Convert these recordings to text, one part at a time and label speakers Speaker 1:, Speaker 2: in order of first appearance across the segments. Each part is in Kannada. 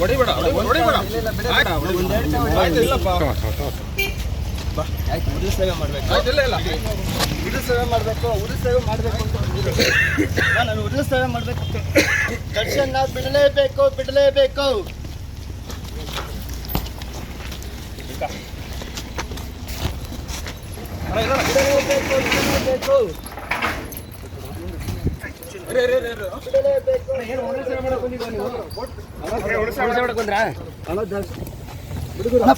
Speaker 1: ಹೊಡಿಬೇಡ ಹೊಡಿಬೇಡ ಆಯ್ತು ಇಲ್ಲಪ್ಪ
Speaker 2: ಆಯ್ತು ಉರುಳು ಸೇವೆ ಮಾಡಬೇಕು.
Speaker 1: ಇಲ್ಲ ಇಲ್ಲ.
Speaker 2: ಉರುಳು ಸೇವೆ ಮಾಡಬೇಕು ಉರುಳು ಸೇವೆ ಮಾಡಬೇಕು ಅಂತ. ನಾನು ಉರುಳು ಸೇವೆ ಮಾಡಬೇಕು ದರ್ಶನ ಬಿಡಲೇಬೇಕು ಬಿಡಲೇಬೇಕು. ಬಿಡಲೇಬೇಕು ಬಿಡಲೇಬೇಕು. ಬಿಡಲೇಬೇಕು. ಅಣ್ಣ,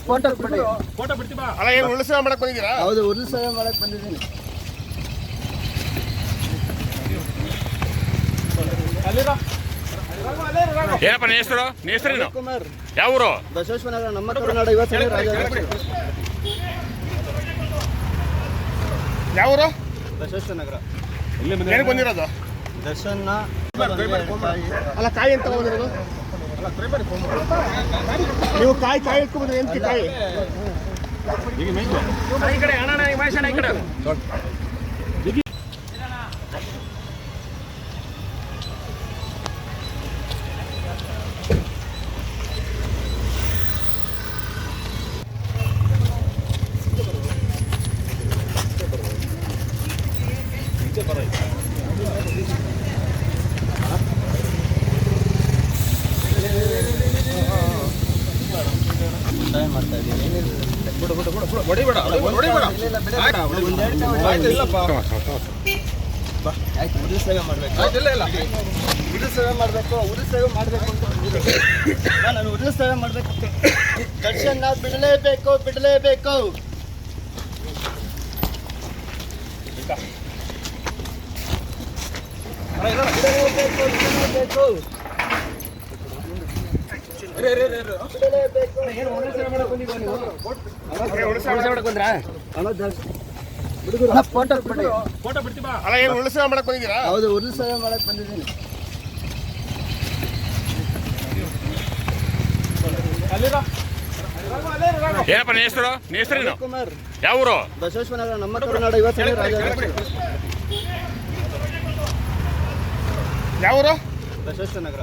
Speaker 2: ಫೋಟೋ ಬಿಡಿ.
Speaker 3: ಅಲ್ಲ ಏನು ಉಳಿಸ ಮಾಡಕ್ಕೆ ಬಂದಿದ್ದೀರಾ?
Speaker 2: ಹೌದು ಉರುಳು ಮಾಡಕ್ಕೆ ಮಾಡಕ್ ಬಂದಿದ್ದೀನಿ.
Speaker 3: ಏನಪ್ಪ
Speaker 2: ಕುಮಾರ್
Speaker 3: ಯಾವ ಊರು?
Speaker 2: ಬಸವೇಶ್ವರನಗರ ನಮ್ಮ ಕರ್ನಾಟಕ ಇವತ್ತು ರಾಜ
Speaker 3: ಯಾವ ಊರು?
Speaker 2: ಬಸವೇಶ್ವರನಗರ
Speaker 3: ಇಲ್ಲಿ ಬಂದಿರೋದು.
Speaker 2: ದರ್ಶನ
Speaker 3: ಅಲ್ಲ ಕಾಯಿ ಅಂತ ಬಂದಿರೋದು ನೀವು ಕಾಯಿ ಕಾಯಿ ಇಟ್ಕೊಬೋದು ಎಂತ ಕಾಯಿ. ಈ ಕಡೆ ಅಣ್ಣ ಈ ಮಹೇಶ್ ಅಣ್ಣ ಈ ಕಡೆ.
Speaker 2: ಮಾಡ್ತಾ ಇದ್ದೀವಿ
Speaker 1: ಬಿಡು ಬಿಡು ಬಿಡು ಬಿಡು. ಹೊಡಿಬೇಡ ಹೊಡಿಬೇಡ ಆಯ್ತು ಇಲ್ಲಪ್ಪ.
Speaker 2: ಆಯ್ತು ಉರುಳು ಸೇವೆ ಮಾಡಬೇಕು.
Speaker 1: ಆಯ್ತು ಇಲ್ಲ ಇಲ್ಲ.
Speaker 2: ಸೇವೆ ಮಾಡಬೇಕು ಉರುಳು ಸೇವೆ ಮಾಡಬೇಕು ಅಂತ ನಾನು ಉರುಳು ಸೇವೆ ಮಾಡಬೇಕು. ದರ್ಶನ ಬಿಡಲೇಬೇಕು ಬಿಡಲೇಬೇಕು. ಬಿಡಲೇಬೇಕು ಬಿಡಲೇಬೇಕು ಅಣ್ಣ, ದರ್ಶ್- ಅಣ್ಣ, ಫೋಟೋ ಬಿಡಿ.
Speaker 3: ಅಲ್ಲ ಏನು ಉಳಿಸ ಮಾಡಕ್ ಬಂದಿದ್ದೀರಾ
Speaker 2: ಹೌದು ಉರುಳು ಸೇವೆ ಮಾಡಕ್ ಬಂದಿದ್ದೀನಿ
Speaker 3: ಏನಪ್ಪ ನಿನ್ನ ಹೆಸರೇನು
Speaker 2: ಕುಮಾರ್
Speaker 3: ಯಾವ ಊರು?
Speaker 2: ಬಸವೇಶ್ವರನಗರ ನಮ್ಮ ಕರ್ನಾಟಕ ಇವತ್ತು ರಾಜ
Speaker 3: ಯಾವ ಊರು
Speaker 2: ಬಸವೇಶ್ವರನಗರ